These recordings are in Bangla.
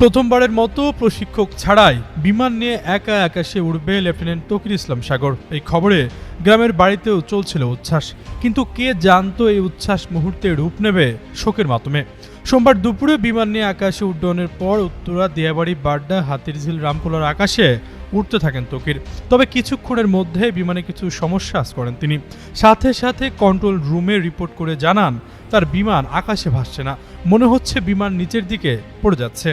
প্রথমবারের মতো প্রশিক্ষক ছাড়াই বিমান নিয়ে একা আকাশে উড়বে লেফটেন্যান্ট তকির ইসলাম সাগর। এই খবরে গ্রামের বাড়িতেও চলছিল উচ্ছ্বাস। কিন্তু কে জানতো এই উচ্ছ্বাস মুহূর্তে রূপ নেবে শোকের মাধ্যমে? সোমবার দুপুরে বিমান নিয়ে আকাশে উড্ডয়নের পর উত্তরা, দিয়াবাড়ি, বাড্ডা, হাতিরঝিল, রামপুলার আকাশে উঠতে থাকেন তকির। তবে কিছুক্ষণের মধ্যে বিমানে কিছু সমস্যা করেন তিনি। সাথে সাথে কন্ট্রোল রুমে রিপোর্ট করে জানান, তার বিমান আকাশে ভাসছে না। মনে হচ্ছে বিমান নিচের দিকে পড়ে যাচ্ছে।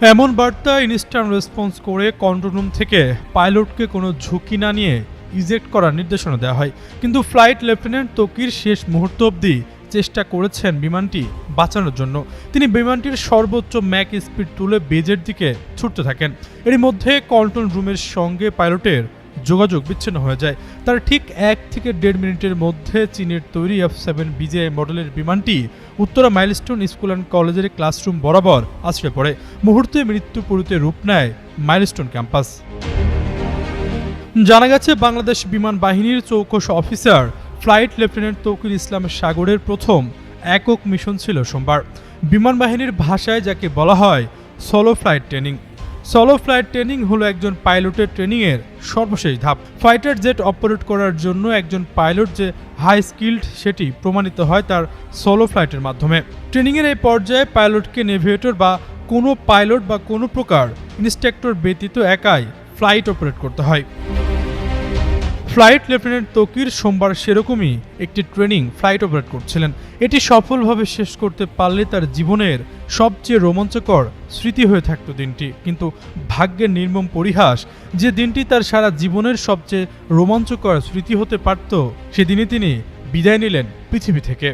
এমন বার্তা ইনস্ট্যান্ট রেসপন্স করে কন্ট্রোল রুম থেকে পাইলটকে কোনো ঝুঁকি না নিয়ে ইজেক্ট করার নির্দেশনা দেওয়া হয়। কিন্তু ফ্লাইট লেফটেন্যান্ট তকির শেষ মুহূর্ত অবধি চেষ্টা করেছেন বিমানটি বাঁচানোর জন্য। তিনি বিমানটির সর্বোচ্চ ম্যাক স্পিড তুলে বেজের দিকে ছুটতে থাকেন। এর মধ্যে কন্ট্রোল রুমের সঙ্গে পাইলটের যোগাযোগ বিচ্ছিন্ন হয়ে যায়। তার ঠিক এক থেকে দেড় মিনিটের মধ্যে চীনের তৈরি এফ সেভেন বিজেআই মডেলের বিমানটি উত্তরা মাইলস্টোন স্কুল অ্যান্ড কলেজের ক্লাসরুম বরাবর আছড়ে পড়ে। মুহূর্তে মৃত্যুপুরীতে রূপ নেয় মাইলস্টোন ক্যাম্পাস। জানা গেছে, বাংলাদেশ বিমান বাহিনীর চৌকস officer, flight lieutenant Tauqir Islam সাগরের প্রথম একক মিশন ছিল সোমবার। বিমান বাহিনীর ভাষায় যাকে বলা হয় solo flight training solo flight training হলো একজন পাইলটের ট্রেনিংয়ের সর্বশেষ ধাপ। ফাইটার জেট অপারেট করার জন্য একজন পাইলট যে হাই স্কিল্ড সেটি প্রমাণিত হয় তার সলো ফ্লাইটের মাধ্যমে। ট্রেনিংয়ের এই পর্যায়ে পাইলটকে নেভিগেটর বা কোনো পাইলট বা কোনো প্রকার ইনস্ট্রাক্টর ব্যতীত একাই ফ্লাইট অপারেট করতে হয়। ফ্লাইট লেফটেন্যান্ট তকির সোমবার সেরকমই একটি ট্রেনিং ফ্লাইট অপারেট করছিলেন। এটি সফলভাবে শেষ করতে পারলে তার জীবনের সবচেয়ে রোমাঞ্চকর স্মৃতি হয়ে থাকত দিনটি। কিন্তু ভাগ্যের নির্মম পরিহাস, যে দিনটি তার সারা জীবনের সবচেয়ে রোমাঞ্চকর স্মৃতি হতে পারত, সেদিনই তিনি বিদায় নিলেন পৃথিবী থেকে।